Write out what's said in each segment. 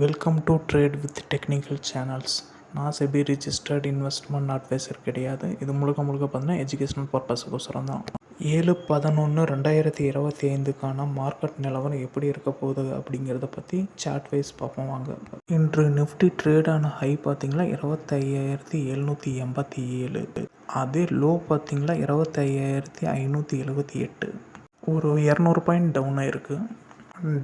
Welcome to trade with technical channels நான் SEBI registered investment advisor கிடையாது. இது முழுக்க முழுக்க பார்த்தீங்கன்னா எஜுகேஷனல் பர்பஸுக்கோசரம் தான். ஏழு பதினொன்று ரெண்டாயிரத்தி இருபத்தி ஐந்துக்கான மார்க்கெட் நிலவரம் எப்படி இருக்க போகுது அப்படிங்கிறத பற்றி சாட் வைஸ் பார்ப்போம் வாங்க. இன்று நிஃப்டி ட்ரேடான ஹை பார்த்திங்களா இருபத்தையாயிரத்தி எழுநூற்றி எண்பத்தி ஏழு. அதே லோ பார்த்திங்களா இருபத்தையாயிரத்தி ஐநூற்றி எழுபத்தி எட்டு. ஒரு இரநூறு பாயிண்ட் டவுன் ஆயிருக்கு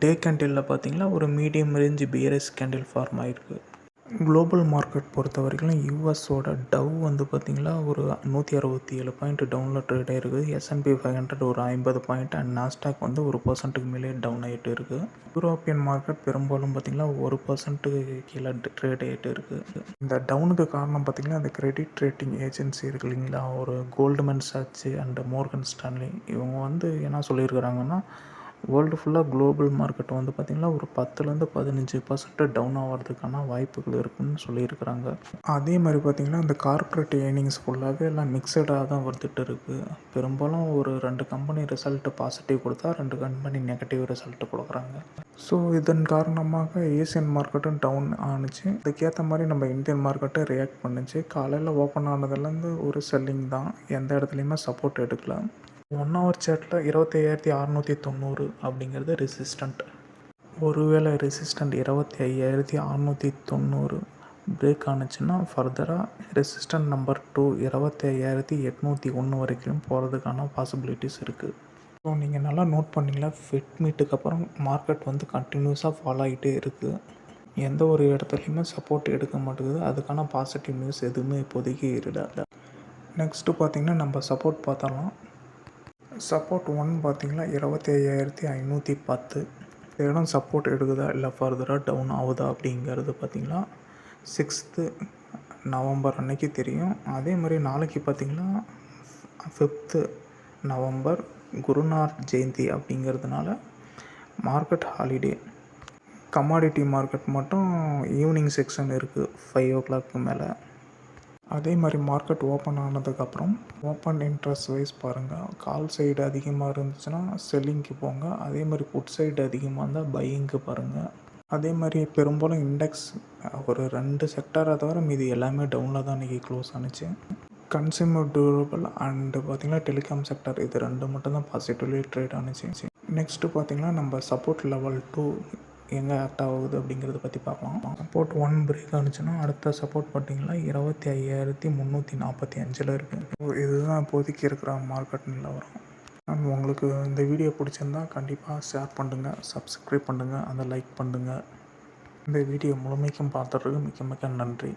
டே கேண்டிலில் பார்த்தீங்களா ஒரு medium range B R S candle form ஆகிருக்கு குளோபல் மார்க்கெட் பொறுத்த வரைக்கும் யூஎஸோட டவ் வந்து பார்த்திங்கன்னா ஒரு நூற்றி அறுபத்தி ஏழு பாயிண்ட் டவுனில் ட்ரேட் ஆகிருக்கு எஸ்என்பி ஃபைவ் ஹண்ட்ரட் ஒரு ஐம்பது பாயிண்ட் அண்ட் நாஸ்டாக் வந்து ஒரு பர்சன்ட்டுக்கு மேலே டவுன் ஆகிட்டு இருக்குது யூரோப்பியன் மார்க்கெட் பெரும்பாலும் பார்த்திங்கன்னா ஒரு பர்சன்ட்டுக்கு கீழே ட்ரேட் ஆகிட்டு இருக்குது இந்த டவுனுக்கு காரணம் பார்த்திங்கன்னா அந்த கிரெடிட் ரேட்டிங் ஏஜென்சி இருக்கு இல்லைங்களா ஒரு கோல்டுமேன் சாட்சி அண்ட் மோர்கன் ஸ்டான்லி இவங்க வந்து என்ன சொல்லியிருக்கிறாங்கன்னா வேர்ல்டு ஃபுல்லாக குளோபல் மார்க்கெட் வந்து பார்த்திங்கன்னா ஒரு பத்துலேருந்து பதினஞ்சு பர்சன்ட் டவுன் ஆகிறதுக்கான வாய்ப்புகள் இருக்குதுன்னு சொல்லியிருக்கிறாங்க. அதே மாதிரி பார்த்திங்கன்னா இந்த கார்ப்பரேட் ஏர்னிங்ஸ் ஃபுல்லாகவே எல்லாம் மிக்சடாக தான் வந்துட்டு இருக்குது பெரும்பாலும் ஒரு ரெண்டு கம்பெனி ரிசல்ட்டு பாசிட்டிவ் கொடுத்தா ரெண்டு கம்பெனி நெகட்டிவ் ரிசல்ட்டு கொடுக்குறாங்க. ஸோ இதன் காரணமாக ஏசியன் மார்க்கெட்டும் டவுன் ஆணுச்சு அதுக்கேற்ற மாதிரி நம்ம இந்தியன் மார்க்கெட்டும் ரியாக்ட் பண்ணுச்சு. காலையில் ஓப்பன் ஆனதுலேருந்து ஒரு செல்லிங் தான். எந்த இடத்துலையுமே சப்போர்ட் எடுக்கலாம் ஒன் ஹவர் சேட்டில் இருபத்தையாயிரத்தி அறநூற்றி தொண்ணூறு அப்படிங்கிறது ரெசிஸ்டண்ட் ஒருவேளை ரெசிஸ்டண்ட் இருபத்தி ஐயாயிரத்தி அறநூற்றி தொண்ணூறு பிரேக் ஆணுச்சுன்னா ஃபர்தராக ரெசிஸ்டண்ட் நம்பர் டூ இருபத்தி ஐயாயிரத்தி எட்நூற்றி ஒன்று வரைக்கும் போகிறதுக்கான பாசிபிலிட்டிஸ் இருக்குது ஸோ நீங்கள் நல்லா நோட் பண்ணிங்களா? ஃபிட் மீட்டுக்கு அப்புறம் மார்க்கெட் வந்து கண்டினியூஸாக ஃபாலோ ஆகிட்டே இருக்குது எந்த ஒரு இடத்துலையுமே சப்போர்ட் எடுக்க மாட்டேங்குது. அதுக்கான பாசிட்டிவ் நியூஸ் எதுவுமே இப்போதைக்கு இருடாது நெக்ஸ்ட்டு பார்த்திங்கன்னா நம்ம சப்போர்ட் பார்த்தலாம் சப்போர்ட் ஒன் பார்த்திங்கன்னா இருபத்தி ஐயாயிரத்தி ஐநூற்றி பத்து. இடம் சப்போர்ட் எடுக்குதா? இல்லை ஃபர்தராக டவுன் ஆகுதா அப்படிங்கிறது பார்த்திங்கன்னா சிக்ஸ்த்து நவம்பர் அன்னைக்கு தெரியும். அதே மாதிரி நாளைக்கு பார்த்திங்கன்னா ஃபிஃப்த்து நவம்பர் குருநாத் ஜெயந்தி அப்படிங்கிறதுனால மார்க்கெட் ஹாலிடே கமாடிட்டி மார்க்கெட் மட்டும் ஈவினிங் செக்ஷன் இருக்குது ஃபைவ் ஓ கிளாக்கு மேலே. அதே மாதிரி மார்க்கெட் ஓப்பன் ஆனதுக்கப்புறம் ஓப்பன் இன்ட்ரெஸ்ட் வைஸ் பாருங்கள் கால் சைடு அதிகமாக இருந்துச்சுன்னா செல்லிங்க்கு போங்க. அதே மாதிரி புட் சைடு அதிகமாக இருந்தால் பையிங்க்கு பாருங்கள் அதே மாதிரி பெரும்பாலும் இண்டெக்ஸ் ஒரு ரெண்டு செக்டாரை தவிர மீதி எல்லாமே டவுனில் தான் இன்றைக்கி க்ளோஸ் ஆனிச்சு. கன்சியூமர் டியூரபிள் அண்டு பார்த்திங்கன்னா டெலிகாம் செக்டர் இது ரெண்டு மட்டும் தான் பாசிட்டிவ்லி ட்ரேட் ஆனிச்சு. நெக்ஸ்ட்டு பார்த்திங்கன்னா நம்ம சப்போர்ட் லெவல் டூ எங்கே ஆக்ட் ஆகுது அப்படிங்கிறத பற்றி பார்க்கலாம். சப்போர்ட் ஒன் பிரேக் ஆனிச்சுன்னா அடுத்த சப்போர்ட் பார்த்தீங்கன்னா இருபத்தி ஐயாயிரத்தி முந்நூற்றி நாற்பத்தி அஞ்சில் இருக்குது இதுதான் இப்போதைக்கு இருக்கிற மார்க்கெட் நிலவரம் அண்ட் உங்களுக்கு இந்த வீடியோ பிடிச்சிருந்தா கண்டிப்பாக ஷேர் பண்ணுங்கள் சப்ஸ்கிரைப் பண்ணுங்கள் அந்த லைக் பண்ணுங்கள் இந்த வீடியோ முழுமைக்கும் பார்த்துறதுக்கு மிக்க மிக்க நன்றி.